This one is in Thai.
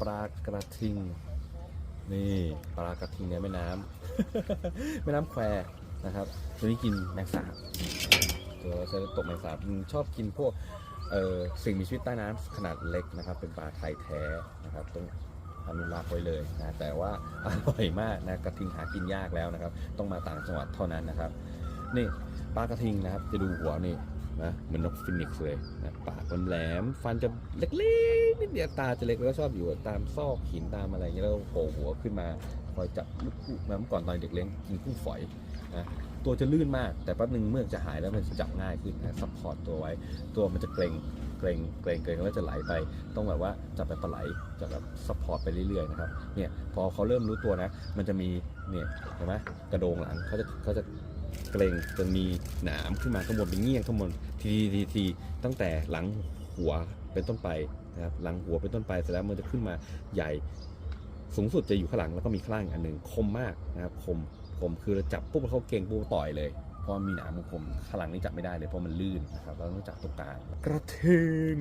ปลากระทิง นี่ปลากระทิงในแม่น้ำ แม่น้ำแควนะครับตัวนี้กินแมงสาบตัวเซตกแมงสาบมันชอบกินพวกสิ่งมีชีวิตใต้น้ำขนาดเล็กนะครับ เป็นปลาไทยแท้นะครับต้องอนุรักษ์ไว้เลยนะแต่ว่าอร่อยมากนะกระทิงหากินยากแล้วนะครับ ต้องมาต่างจังหวัดเท่านั้นนะครับ นี่ปลากระทิงนะครับ จะดูหัวนี่ นะเหมือนนกฟินิกซ์เลยนะปากมันแหลม ฟันจะเล็กๆนิดเดียวตาจะเล็กแล้วก็ชอบอยู่ตามซอกหินตามอะไรอย่างเงี้ยแล้วโผล่หัวขึ้นมาคอยจับลูกกุ้งเมื่อก่อนตอนเด็กเลี้ยงกินกุ้งฝอยนะตัวจะลื่นมาก แต่แป๊บนึงเมื่อจะหายแล้วมันจะจับง่ายขึ้นนะซัพพอร์ตตัวไว้ ตัวมันจะเกรงเกรงเกรงเกรงแล้วจะไหลไป ต้องแบบว่าจับไปปลาไหลจะแบบซัพพอร์ตไปเรื่อยๆนะครับเนี่ยพอเขาเริ่มรู้ตัวนะ มันจะมีเนี่ยเห็นไหมกระโดงหลังเขาจะเขาจะ เกรงจนมีหนามขึ้นมาข้างบนเป็นเงี้ยงข้างบนทีทีทีตั้งแต่หลังหัวเป็นต้นไปนะครับหลังหัวเป็นต้นไปเสร็จแล้วมันจะขึ้นมาใหญ่สูงสุดจะอยู่ข้างหลังแล้วก็มีข้างล่างอันหนึ่งคมมากนะครับคมคมคือเราจับปุ๊บเขาเก่งปุ๊บต่อยเลยเพราะมีหนามมันคมข้างหลังนี่จับไม่ได้เลยเพราะมันลื่นนะครับเราต้องจับตรงกลางกระเทง